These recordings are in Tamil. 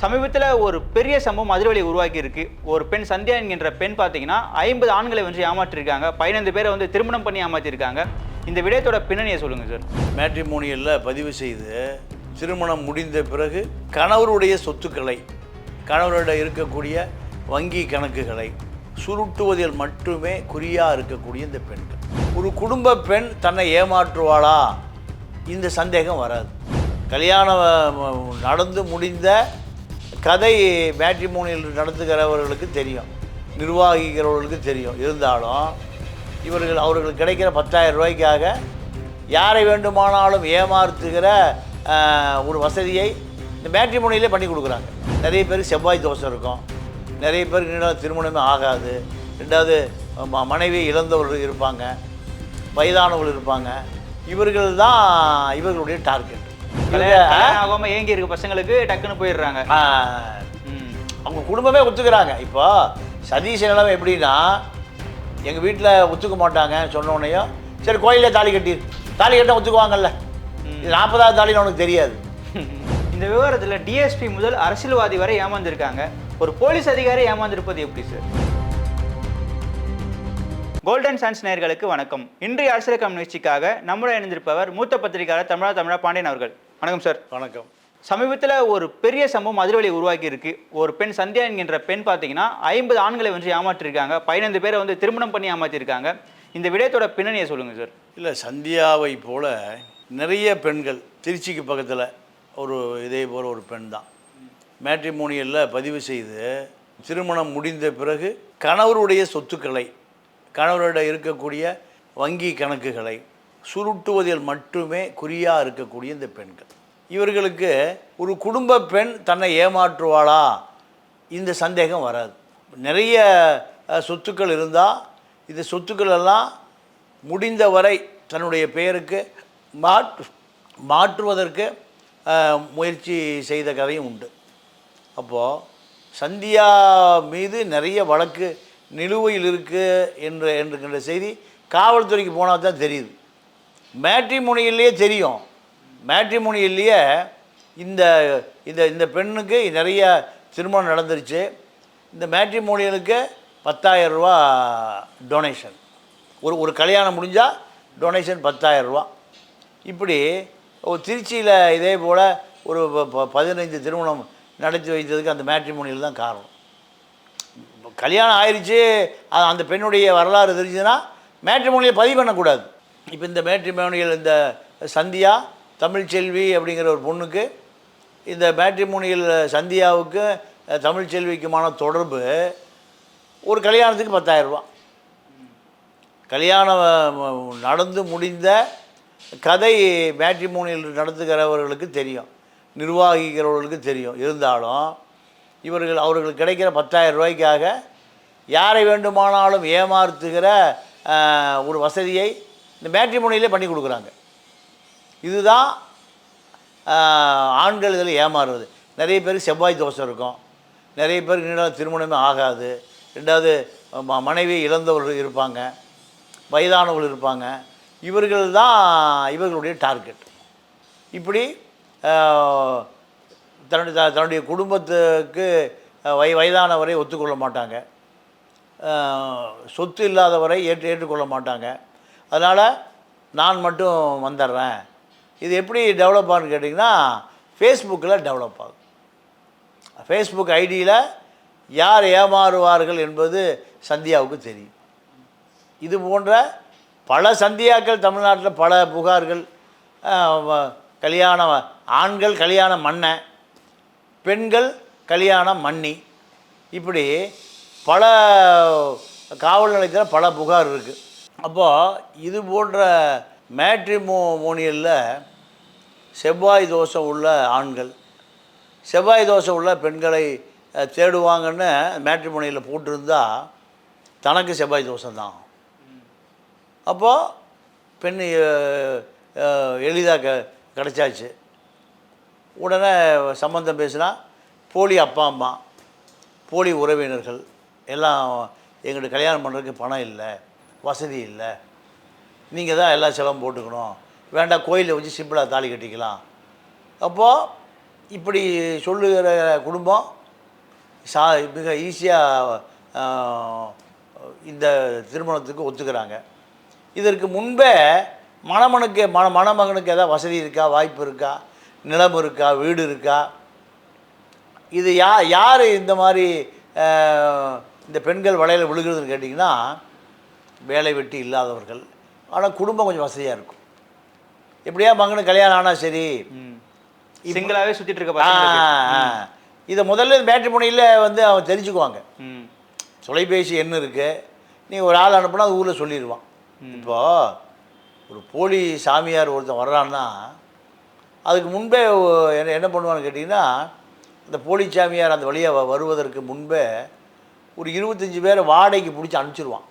சமீபத்தில் ஒரு பெரிய சம்பவம் அதிர்வலி உருவாக்கி இருக்கு ஒரு பெண் சந்தியா என்கின்ற பெண் பார்த்தீங்கன்னா ஐம்பது ஆண்களை வந்து ஏமாற்றிருக்காங்க. பதினைந்து பேரை வந்து திருமணம் பண்ணி ஏமாற்றிருக்காங்க இந்த விடயத்தோட பின்னணியை சொல்லுங்க சார். மேட்ரிமோனியலில் பதிவு செய்து திருமணம் முடிந்த பிறகு கணவருடைய சொத்துக்களை கணவரிடம் இருக்கக்கூடிய வங்கி கணக்குகளை சுருட்டுவதில் மட்டுமே குறியாக இருக்கக்கூடிய இந்த பெண்கள். ஒரு குடும்ப பெண் தன்னை ஏமாற்றுவாளா? இந்த சந்தேகம் வராது. கல்யாணம் நடந்து முடிந்த கதை மேட்ரிமோனியில் நடத்துகிறவர்களுக்கு தெரியும். நிர்வாகிக்கிறவர்களுக்கு தெரியும். இருந்தாலும் இவர்கள் அவர்களுக்கு கிடைக்கிற பத்தாயிரம் ரூபாய்க்காக யாரை வேண்டுமானாலும் ஏமாற்றுகிற ஒரு வசதியை இந்த மேட்ரிமோனியிலே பண்ணி கொடுக்குறாங்க. நிறைய பேர் செவ்வாய் தோசை இருக்கும். நிறைய பேருக்கு ரெண்டாவது திருமணமே ஆகாது. ரெண்டாவது மனைவி இழந்தவர்கள் இருப்பாங்க. வயதானவர்கள் இருப்பாங்க. இவர்கள் தான் இவர்களுடைய டார்கெட் ஆகாம ஏங்கி இருக்க பசங்களுக்கு டக்குன்னு போயிடுறாங்க. அவங்க குடும்பமே ஒத்துக்கிறாங்க. இப்போ சதீஷ நிலைமை எப்படின்னா எங்கள் வீட்டில் ஒத்துக்க மாட்டாங்க சொன்ன உடனேயும் சரி கோயிலே தாலி கட்டி தாலி கட்ட ஒத்துக்குவாங்கல்ல. இது நாற்பதாவது தாலின்னு உனக்கு தெரியாது. இந்த விவகாரத்தில் டிஎஸ்பி முதல் அரசியல்வாதி வரை ஏமாந்துருக்காங்க. ஒரு போலீஸ் அதிகாரி ஏமாந்திருப்பது எப்படி சார் கோல்டன் சான்ஸ் நேயர்களுக்கு வணக்கம். இன்றைய அரசியல் கம் நிகழ்ச்சிக்காக நம்முடன் இணைந்திருப்பவர் மூத்த பத்திரிகையாளர் தமிழா தமிழா பாண்டியன் அவர்கள். வணக்கம் சார் வணக்கம். சமீபத்தில் ஒரு பெரிய சம்பவம் அதிர்வலி உருவாக்கி இருக்கு ஒரு பெண் சந்தியா என்கின்ற பெண் பார்த்தீங்கன்னா ஐம்பது ஆண்களை வந்து ஏமாற்றிருக்காங்க. பதினைந்து பேரை வந்து திருமணம் பண்ணி ஏமாற்றிருக்காங்க இந்த விடயத்தோட பின்னணியை சொல்லுங்க சார் இல்லை சந்தியாவை போல நிறைய பெண்கள் திருச்சிக்கு பக்கத்தில் ஒரு இதே போல் ஒரு பெண் தான். மேட்ரிமோனியலில் பதிவு செய்து திருமணம் முடிந்த பிறகு கணவருடைய சொத்துக்களை கணவரிடம் இருக்கக்கூடிய வங்கி கணக்குகளை சுருட்டுவதில் மட்டுமே குறியாக இருக்கக்கூடிய இந்த பெண்கள். இவர்களுக்கு ஒரு குடும்ப பெண் தன்னை ஏமாற்றுவாளா? இந்த சந்தேகம் வராது. நிறைய சொத்துக்கள் இருந்தால் இந்த சொத்துக்கள் எல்லாம் முடிந்தவரை தன்னுடைய பெயருக்கு மாற்று மாற்றுவதற்கு முயற்சி செய்த கதையும் உண்டு. அப்போது சந்தியா மீது நிறைய வழக்கு நிலுவையில் இருக்குது என்று என்கின்ற செய்தி காவல்துறைக்கு போனால் தான் தெரியுது. மேட்ரிமோனியிலேயே தெரியும். மேட்ரிமோனியிலேயே இந்த இந்த இந்த பெண்ணுக்கு நிறைய திருமணம் நடந்துருச்சு. இந்த மேட்ரிமோனியலுக்கு பத்தாயிரம் ரூபா டொனேஷன். ஒரு ஒரு கல்யாணம் முடிஞ்சால் டொனேஷன் பத்தாயிரம் ரூபா. இப்படி திருச்சியில் இதே போல் ஒரு ப- பதினைந்து திருமணம் நடத்தி வைத்ததுக்கு அந்த மேட்ரிமோனியல் தான் காரணம். கல்யாணம் ஆயிடுச்சு அந்த பெண்ணுடைய வரலாறு தெரிஞ்சுன்னா மேட்ரிமோனியை பதிவு பண்ணக்கூடாது. இப்போ இந்த மேட்ரிமோனியல் இந்த சந்தியா தமிழ்ச்செல்வி அப்படிங்கிற ஒரு பொண்ணுக்கு இந்த மேட்ரிமோனியல் சந்தியாவுக்கு தமிழ்ச்செல்விக்குமான தொடர்பு ஒரு கல்யாணத்துக்கு பத்தாயிரரூபா கல்யாணம் நடந்து முடிந்த கதை மேட்ரிமோனியல் நடத்துகிறவர்களுக்கு தெரியும். நிர்வாகிக்கிறவர்களுக்கு தெரியும். இருந்தாலும் இவர்கள் அவர்களுக்கு கிடைக்கிற பத்தாயிரம் ரூபாய்க்காக யாரை வேண்டுமானாலும் ஏமாற்றுகிற ஒரு வசதியை இந்த மேட்ரிமோனியிலே பண்ணி கொடுக்குறாங்க. இதுதான் ஆண்கள் இதில் ஏமாறுறது. நிறைய பேருக்கு செவ்வாய் தோசை இருக்கும். நிறைய பேருக்கு நீண்ட திருமணமே ஆகாது. ரெண்டாவது ம- மனைவி இழந்தவர்கள் இருப்பாங்க. வயதானவர்கள் இருப்பாங்க. இவர்கள் தான் இவர்களுடைய டார்கெட் இப்படி தன்னுடைய த- தன்னுடைய குடும்பத்துக்கு வய வயதானவரை ஒத்துக்கொள்ள மாட்டாங்க. சொத்து இல்லாதவரை ஏற்று ஏற்றுக்கொள்ள மாட்டாங்க. அதனால் நான் மட்டும் வந்துடுறேன். இது எப்படி டெவலப் ஆகுன்னு கேட்டிங்கன்னா ஃபேஸ்புக்கில் டெவலப் ஆகும். ஃபேஸ்புக் ஐடியில் யார் ஏமாறுவார்கள் என்பது சந்தியாவுக்கு தெரியும். இது போன்ற பல சந்தியாக்கள் தமிழ்நாட்டில் பல புகார்கள் கல்யாணம் ஆண்கள் கல்யாண மண்ணை பெண்கள் கல்யாண மன்னி இப்படி பல காவல் நிலையத்தில் பல புகார் இருக்குது அப்போது இது போன்ற மேட்ரிமோ மோனியலில் செவ்வாய் தோஷம் உள்ள ஆண்கள் செவ்வாய் தோஷம் உள்ள பெண்களை தேடுவாங்கன்னு மேட்ரிமோனியில் போட்டிருந்தா தனக்கு செவ்வாய் தோஷம்தான். அப்போது பெண் எளிதாக க கிடச்சாச்சு. உடனே சம்மந்தம் பேசினா போலி அப்பா அம்மா போலி உறவினர்கள் எல்லாம் எங்கள்கிட்ட கல்யாணம் பண்ணுறதுக்கு பணம் இல்லை. வசதி இல்லை. நீங்கள் தான் எல்லா செலவும் போட்டுக்கணும். வேண்டாம் கோயிலில் வச்சு சிம்பிளாக தாலி கட்டிக்கலாம். அப்போது இப்படி சொல்லுகிற குடும்பம் சா மிக ஈஸியாக இந்த திருமணத்துக்கு ஒத்துக்கிறாங்க. இதற்கு முன்பே மணமனுக்கு மண மணமகனுக்கு எதாவது வசதி இருக்கா வாய்ப்பு இருக்கா நிலம் இருக்கா வீடு இருக்கா? இது யா யார் இந்த மாதிரி இந்த பெண்கள் வலையில் விழுகிறதுன்னு கேட்டிங்கன்னா வேலை வெட்டி இல்லாதவர்கள். ஆனால் குடும்பம் கொஞ்சம் வசதியாக இருக்கும். எப்படியா மகனுக்கு கல்யாணம் ஆனால் சரி. ம். சிங்கிளாவே சுத்திட்டு இருக்க. இதை முதல்ல மேட்ரிமோனியில் வந்து அவன் தெரிஞ்சுக்குவாங்க. ம். தொலைபேசி எண் இருக்கு. நீ ஒரு ஆள் அனுப்புனா அது ஊரில் சொல்லிடுவான் இப்போ ஒரு போலி சாமியார் ஒருத்தன் வர்றான்னா அதுக்கு முன்பே என்ன என்ன பண்ணுவான்னு கேட்டிங்கன்னா அந்த போலி சாமியார் அந்த வழியாக வருவதற்கு முன்பே ஒரு இருபத்தஞ்சி பேரை வாடகைக்கு பிடிச்சி அனுப்பிச்சிருவான்.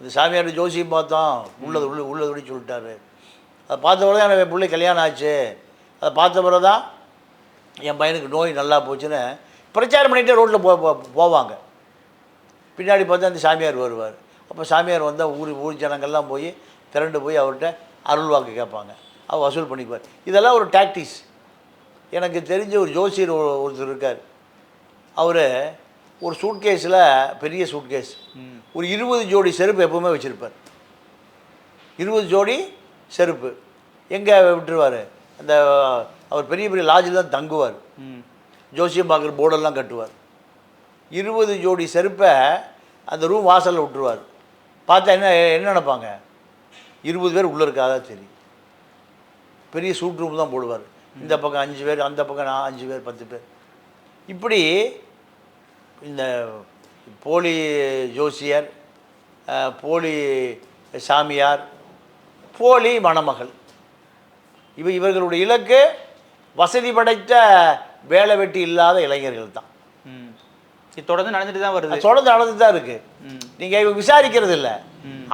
இந்த சாமியார் ஜோசியம் பார்த்தோம். உள்ளது உள்ள உள்ளதுபடி சொல்லிட்டாரு. அதை பார்த்த பிறகு தான் என் பிள்ளை கல்யாணம் ஆச்சு. அதை பார்த்த பிறகு தான் என் பையனுக்கு நோய் நல்லா போச்சுன்னு பிரச்சாரம் பண்ணிகிட்டே ரோட்டில் போ போவாங்க. பின்னாடி பார்த்தா அந்த சாமியார் வருவார். அப்போ சாமியார் வந்தால் ஊர் ஊர் ஜனங்கள்லாம் போய் திரண்டு போய் அவர்கிட்ட அருள் வாக்கு கேட்பாங்க. அவர் வசூல் பண்ணிக்குவார். இதெல்லாம் ஒரு டாக்டிஸ் எனக்கு தெரிஞ்ச ஒரு ஜோசியர் ஒருத்தர் இருக்கார். அவர் ஒரு சூட்கேஸில் பெரிய சூட்கேஸ். ஒரு இருபது ஜோடி செருப்பு எப்பவுமே வச்சுருப்பார். இருபது ஜோடி செருப்பு. எங்கே விட்டுருவார்? அந்த அவர் பெரிய பெரிய லாட்ஜில் தான் தங்குவார். ஜோசியம் பார்க்குற போர்டெல்லாம் கட்டுவார். இருபது ஜோடி செருப்பை அந்த ரூம் வாசலில் விட்டுருவார். பார்த்தா என்ன என்ன நினைப்பாங்க? இருபது பேர் உள்ளே இருக்காதா சரி. பெரிய சூட் ரூம் தான் போடுவார். இந்த பக்கம் அஞ்சு பேர் அந்த பக்கம் நான் அஞ்சு பேர் பத்து பேர். இப்படி இந்த போலி ஜோசியர் போலி சாமியார் போலி மணமகள். இவ இவர்களுடைய இலக்கு வசதி படைத்த வேலை வெட்டி இல்லாத இளைஞர்கள் தான். இது தொடர்ந்து நடந்துட்டு தான் வருது. தொடர்ந்து நடந்துட்டு தான் இருக்கு. நீங்கள் இவங்க விசாரிக்கிறது இல்லை.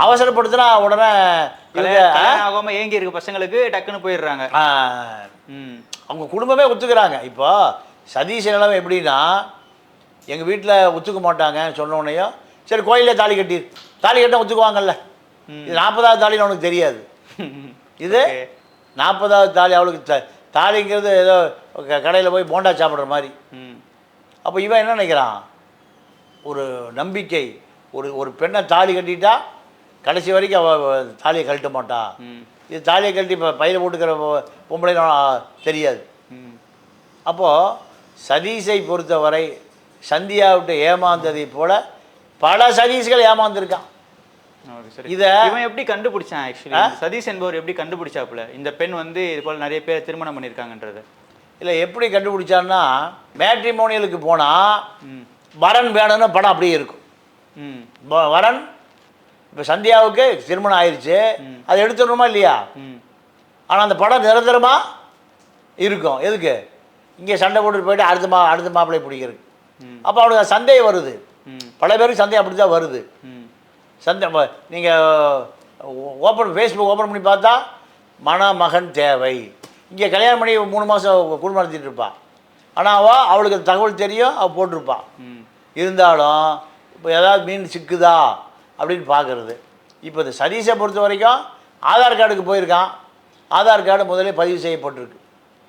அவசரப்படுத்தினா உடனே ஆகாம ஏங்கி இருக்க பசங்களுக்கு டக்குன்னு போயிடுறாங்க. அவங்க குடும்பமே ஒத்துக்கிறாங்க. இப்போ சதீஷ் நிலைமை எப்படின்னா எங்கள் வீட்டில் ஒத்துக்க மாட்டாங்கன்னு சொன்ன உடனேயும் சரி கோயிலில் தாலி கட்டி தாலி கட்ட ஒத்துக்குவாங்கல்ல. இது நாற்பதாவது தாலின்னு அவனுக்கு தெரியாது. இது. நாற்பதாவது தாலி அவளுக்கு த- தாலிங்கிறது ஏதோ கடையில் போய் போண்டா சாப்பிட்ற மாதிரி. ம். அப்போ இவன் என்ன நினைக்கிறான்? ஒரு நம்பிக்கை ஒரு ஒரு பெண்ணை தாலி கட்டிட்டா கடைசி வரைக்கும் அவள் தாலியை கழட்ட மாட்டா. ம். இது தாலியை கழட்டி இப்போ பையில போட்டுக்கிற பொம்பளை தெரியாது. ம். அப்போது சதீஷை பொறுத்தவரை சந்தியா விட்டு ஏமாந்ததை போல பல சதீஷ்கள் ஏமாந்துருக்கான். இத- இவன் எப்படி கண்டுபிடிச்சான் ஆக்சுவலி சதீஷ் என்பவர் எப்படி கண்டுபிடிச்சாப்புல? இந்த பெண் வந்து இது போல நிறைய பேர் திருமணம் பண்ணியிருக்காங்கன்றது. இல்லை எப்படி கண்டுபிடிச்சான்னா மேட்ரிமோனியலுக்கு போனால் வரன் வேணும்னு படம் அப்படியே இருக்கும். வரன் இப்போ சந்தியாவுக்கு திருமணம் ஆயிடுச்சு அதை எடுத்துடணுமா இல்லையா? ம். ஆனால் அந்த படம் நிரந்தரமாக இருக்கும். எதுக்கு? இங்கே சண்டை போட்டுட்டு போயிட்டு அடுத்த மா அடுத்த மாப்பிள்ளை பிடிக்கிறது. அப்போ அவனுக்கு சந்தேகம் வருது. பல பேருக்கு சந்தேகம் அப்படி தான் வருது சந்தை நீங்கள் ஓப்பன் ஃபேஸ்புக் ஓப்பன் பண்ணி பார்த்தா மணமகன் தேவை. இங்கே கல்யாணம் பண்ணி மூணு மாதம் குடும்பம் நடத்திட்டு இருப்பா. ஆனால் அவள் அவளுக்கு தகவல் தெரியும் அவள் போட்டிருப்பா. ம். இருந்தாலும் இப்போ ஏதாவது மீன் சிக்குதா அப்படின்னு பார்க்குறது இப்போ இந்த சதீஷை பொறுத்த வரைக்கும் ஆதார் கார்டுக்கு போயிருக்கான். ஆதார் கார்டு முதலே பதிவு செய்யப்பட்டிருக்கு.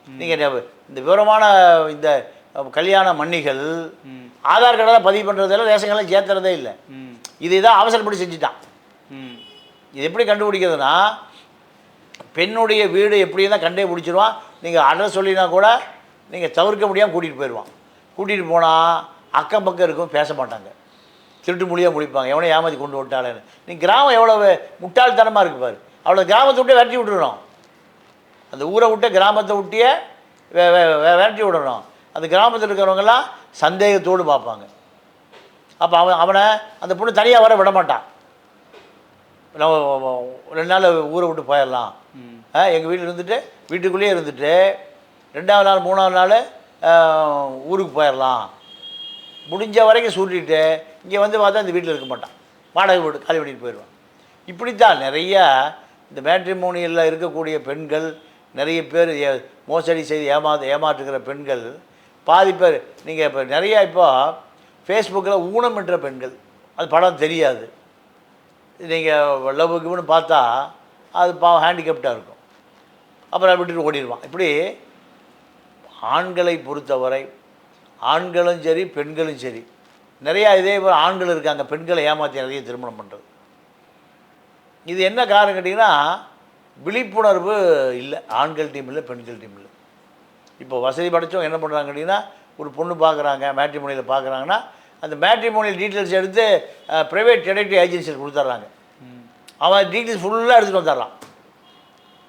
நீங்கள் இந்த விவரமான இந்த கல்யாண மன்னிகள் ஆதார் கார்டெல்லாம் பதிவு பண்ணுறதெல்லாம் ரேஷன்கெல்லாம் சேர்த்துறதே இல்லை. இதை தான் அவசரப்படி செஞ்சுட்டான். ம். இது எப்படி கண்டுபிடிக்கிறதுனா பெண்ணுடைய வீடு எப்படி தான் கண்டே பிடிச்சிருவான். நீங்கள் அட்ரஸ் சொல்லினா கூட நீங்கள் தவிர்க்க முடியாமல் கூட்டிகிட்டு போயிடுவான் கூட்டிகிட்டு போனால் அக்கம் பக்கம் இருக்கும் பேச மாட்டாங்க. திருட்டு மொழியாக முடிப்பாங்க எவனோ ஏமாத்தி கொண்டு விட்டாளேன்னு நீ கிராமம் எவ்வளோ முட்டாள்தனமாக இருக்கு பாரு. அவ்வளோ கிராமத்தை விட்டு விரட்டி விட்டுறணும். அந்த ஊரை விட்டு கிராமத்தை விட்டியே விரட்டி விடணும். அந்த கிராமத்தில் இருக்கிறவங்கெல்லாம் சந்தேகத்தோடு பார்ப்பாங்க. அப்போ அவன் அவனை அந்த பொண்ணு தனியாக வர விட மாட்டான் நம்ம ரெண்டு நாள் ஊரை விட்டு போயிடலாம். எங்கள் வீட்டில் இருந்துட்டு வீட்டுக்குள்ளேயே இருந்துட்டு ரெண்டாவது நாள் மூணாவது நாள் ஊருக்கு போயிடலாம். முடிஞ்ச வரைக்கும் சுருட்டிட்டு இங்கே வந்து பார்த்தா இந்த வீட்டில் இருக்க மாட்டான் வாடகை வீடு காலி பண்ணிட்டு போயிடுவான். இப்படித்தான் நிறைய இந்த மேட்ரிமோனியலில் இருக்கக்கூடிய பெண்கள் நிறைய பேர் மோசடி செய்து ஏமாத்து ஏமாற்றுகிற பெண்கள் பாதி பேர் நீங்கள் இப்போ நிறையா இப்போ ஃபேஸ்புக்கில் ஊனமின்ற பெண்கள் அது படம் தெரியாது. நீங்கள் லவ் கிவ்னு பார்த்தா அது பாவம் ஹேண்டிகேப்டாக இருக்கும். அப்புறம் விட்டுட்டு ஓடிடுவான். இப்படி ஆண்களை பொறுத்தவரை ஆண்களும் சரி பெண்களும் சரி நிறையா இதே போல் ஆண்கள் இருக்காங்க பெண்களை ஏமாற்றி நிறைய திருமணம் பண்ணுறது இது என்ன காரணம் கேட்டிங்கன்னா விழிப்புணர்வு இல்லை ஆண்கள் டீம் இல்லை பெண்கள் டீம் இல்லை. இப்போ வசதி படைச்சவங்க என்ன பண்ணுறாங்க கேட்டிங்கன்னா ஒரு பொண்ணு பார்க்குறாங்க மேட்ரிமோனியில் பார்க்குறாங்கன்னா அந்த மேட்ரிமோனியல் டீட்டெயில்ஸ் எடுத்து ப்ரைவேட் டெடக்டிவ் ஏஜென்சியில் கொடுத்துட்றாங்க. அவன் டீட்டெயில்ஸ் ஃபுல்லாக எடுத்துகிட்டு வந்துடுறான்.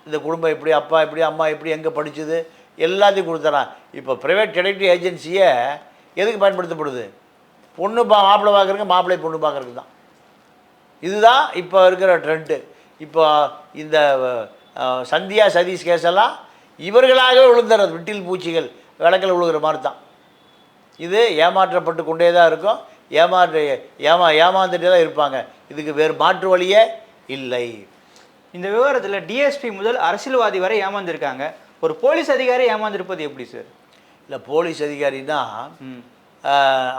இந்த குடும்பம் எப்படி அப்பா எப்படி அம்மா எப்படி எங்கே படித்தது எல்லாத்தையும் கொடுத்துட்றான். இப்போ ப்ரைவேட் டெடக்டிவ் ஏஜென்சியை எதுக்கு பயன்படுத்தப்படுது? பொண்ணு பா மாப்பிள்ளை பார்க்குறதுக்கு மாப்பிள்ளை பொண்ணு பார்க்குறதுக்கு தான். இதுதான் இப்போ இருக்கிற ட்ரெண்டு இப்போ இந்த சந்தியா சதீஷ் கேஸெல்லாம் இவர்களாகவே விழுந்துறது விட்டில் பூச்சிகள் விளக்கில் விழுகிற மாதிரி தான் இது ஏமாற்றப்பட்டு கொண்டே தான் இருக்கும். ஏமாற்ற ஏமா ஏமாந்துட்டே தான் இருப்பாங்க. இதுக்கு வேறு மாற்று வழியே இல்லை. இந்த விவகாரத்தில் டிஎஸ்பி முதல் அரசியல்வாதி வரை ஏமாந்துருக்காங்க. ஒரு போலீஸ் அதிகாரி ஏமாந்திருப்பது எப்படி சார் இல்லை போலீஸ் அதிகாரின்னா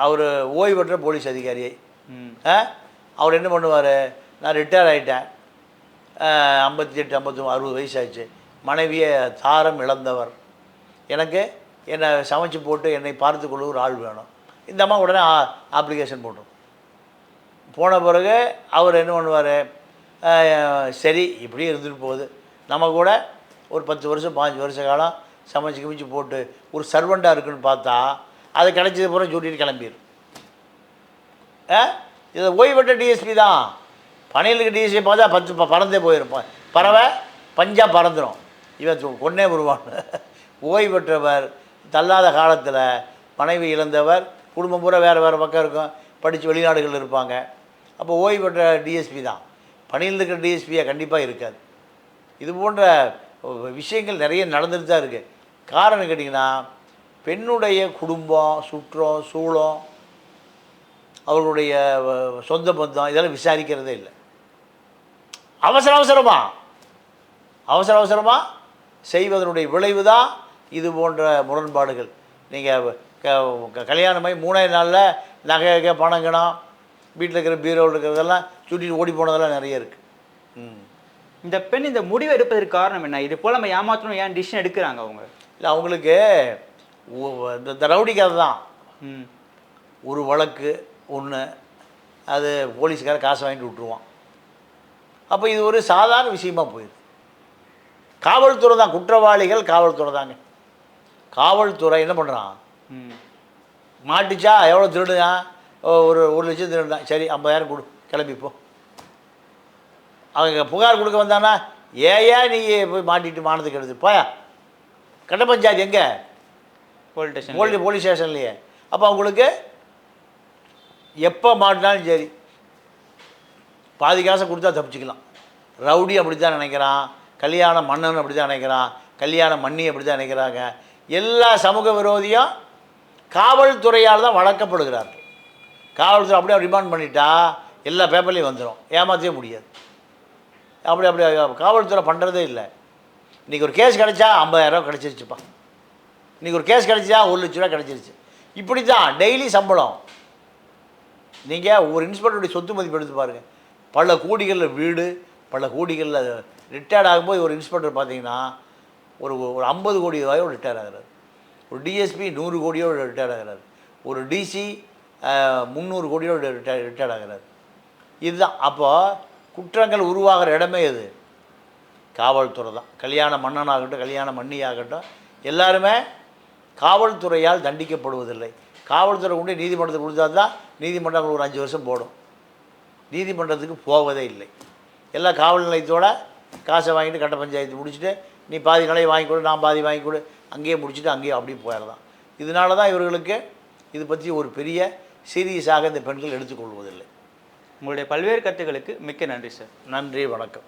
அவர் ஓய்வு பெற்ற போலீஸ் அதிகாரி? அவர் என்ன பண்ணுவார்? நான் ரிட்டையர் ஆகிட்டேன் ஐம்பத்தி எட்டு ஐம்பத்தி அறுபது வயசாச்சு. மனைவியை தாரம் இழந்தவர். எனக்கு என்னை சமைச்சு போட்டு என்னை பார்த்து கொள்ள ஒரு ஆள் வேணும். இந்த அம்மா உடனே அப்ளிகேஷன் போட்டுரும். போன பிறகு அவர் என்ன பண்ணுவார்? சரி இப்படியே இருந்துட்டு போகுது. நம்ம கூட ஒரு பத்து வருஷம் பாஞ்சு வருஷ காலம் சமைச்சு கிமிச்சு போட்டு ஒரு சர்வெண்ட்டாக இருக்குன்னு பார்த்தா அது கிடைச்சது பூரா சொல்லிட்டு கிளம்பிடும் ஆ? ஓய்வெட்ட ஓய்வு பெற்ற டிஎஸ்பி தான். பணியில் இருக்க டிஎஸ்பி பார்த்தா பத்து ப- பறந்தே போயிடும் பறவை பஞ்சாக பறந்துடும் இவன் பொன்னே வருவான் ஓய்வு பெற்றவர் தள்ளாத காலத்தில் மனைவி இழந்தவர் குடும்பம் பூரா வேறு வேறு பக்கம் இருக்கும் படித்து வெளிநாடுகளில் இருப்பாங்க. அப்போ ஓய்வு பெற்ற டிஎஸ்பி தான். பணியில் இருக்கிற டிஎஸ்பியாக கண்டிப்பாக இருக்காது. இது போன்ற விஷயங்கள் நிறைய நடந்துட்டு தான் இருக்குது காரணம் கேட்டிங்கன்னா பெண்ணுடைய குடும்பம் சுற்றம் சூழம் அவர்களுடைய சொந்த பந்தம் இதெல்லாம் விசாரிக்கிறதே இல்லை. அவசர அவசரமா? அவசர அவசரமாக செய்வதனுடைய விளைவு தான் இது போன்ற முரண்பாடுகள். நீங்கள் கல்யாணமாகி மூணே நாளில் நகை நகை பணம் கிணம் வீட்டில் இருக்கிற பீரோவில் இருக்கிறதெல்லாம் சுட்டிட்டு ஓடி போனதெல்லாம் நிறைய இருக்குது ம். இந்த பெண் இந்த முடிவு எடுப்பதற்கு காரணம் என்ன? இது போல நம்ம ஏமாற்றணும் ஏன் டிசிஷன் எடுக்கிறாங்க அவங்க? இல்லை அவங்களுக்கு இந்த ரவுடி கதை தான் ம். ஒரு வழக்கு ஒன்று அது போலீஸ்கார காசு வாங்கிட்டு விட்ருவான் அப்போ இது ஒரு சாதாரண விஷயமா போயிடுது காவல்துறை தான் குற்றவாளிகள் காவல்துறை தாங்க. காவல்துறை என்ன பண்ணுறான் மாட்டுச்சா எவ்வளோ திருடுதான் ஒரு ஒரு லட்சம் திருடுதான் சரி ஐம்பதாயிரம் கொடு கிளம்பி போ. அவங்க புகார் கொடுக்க வந்தானா? ஏயா நீ போய் மாட்டிட்டு மானத்துக்கு எடுத்து போயா. கட்ட பஞ்சாயத்து எங்கே? போலீஸ் ஸ்டேஷன் போலீஸ் போலீஸ் ஸ்டேஷன்லையே அப்போ அவங்களுக்கு எப்போ மாட்டினாலும் சரி பாதி காசை கொடுத்தா தப்பிச்சுக்கலாம். ரவுடி அப்படி தான் நினைக்கிறான். கல்யாண மன்னன் அப்படி தான் நினைக்கிறான் கல்யாண மன்னி அப்படி தான் நினைக்கிறாங்க. எல்லா சமூக விரோதியும் காவல்துறையால் தான் வளர்க்கப்படுகிறார்கள். காவல்துறை அப்படியே ரிமாண்ட் பண்ணிட்டா எல்லா பேப்பர்லேயும் வந்துடும் ஏமாற்றவே முடியாது. அப்படி அப்படி காவல்துறை பண்ணுறதே இல்லை. இன்றைக்கி ஒரு கேஸ் கிடச்சா ஐம்பதாயிரரூவா கிடச்சிருச்சுப்பா. இன்றைக்கி ஒரு கேஸ் கிடச்சா ஒரு லட்ச ரூபா கிடச்சிருச்சு. இப்படி தான் டெய்லி சம்பளம். நீங்கள் ஒரு இன்ஸ்பெக்டருடைய சொத்து மதிப்பு எடுத்து பாருங்கள் பல கோடிகளில் வீடு பல கோடிகளில் ரிட்டையர்ட் ஆகும்போது ஒரு இன்ஸ்பெக்டர் பார்த்தீங்கன்னா ஒரு ஒரு ஐம்பது கோடி ரூபாயோ ரிட்டையர் ஆகிறார். ஒரு டிஎஸ்பி நூறு கோடியோ ரிட்டையர்ட் ஆகிறார். ஒரு டிசி முந்நூறு கோடியோ ரிட்டையர் ரிட்டையர்ட் ஆகிறார். இதுதான். அப்போ குற்றங்கள் உருவாகிற இடமே இது காவல்துறை தான். கல்யாண மன்னனாகட்டும் கல்யாண மன்னியாகட்டும் எல்லாருமே காவல்துறையால் தண்டிக்கப்படுவதில்லை. காவல்துறை கொண்டு நீதிமன்றத்துக்கு கொடுத்தா தான் நீதிமன்றங்கள் ஒரு அஞ்சு வருஷம் போடும். நீதிமன்றத்துக்கு போவதே இல்லை. எல்லாம் காவல் நிலையத்தோட காசை வாங்கிட்டு கட்ட பஞ்சாயத்து முடிச்சுட்டு நீ பாதி நிலையை வாங்கி கொடு நான் பாதி வாங்கி கொடு அங்கேயே முடிச்சுட்டு அங்கேயே அப்படியே போயிடலாம். இதனால தான் இவர்களுக்கு இது பற்றி ஒரு பெரிய சீரியஸாக இந்த பெண்கள் எடுத்துக்கொள்வதில்லை. உங்களுடைய பல்வேறு கருத்துக்களுக்கு மிக்க நன்றி சார். நன்றி வணக்கம்.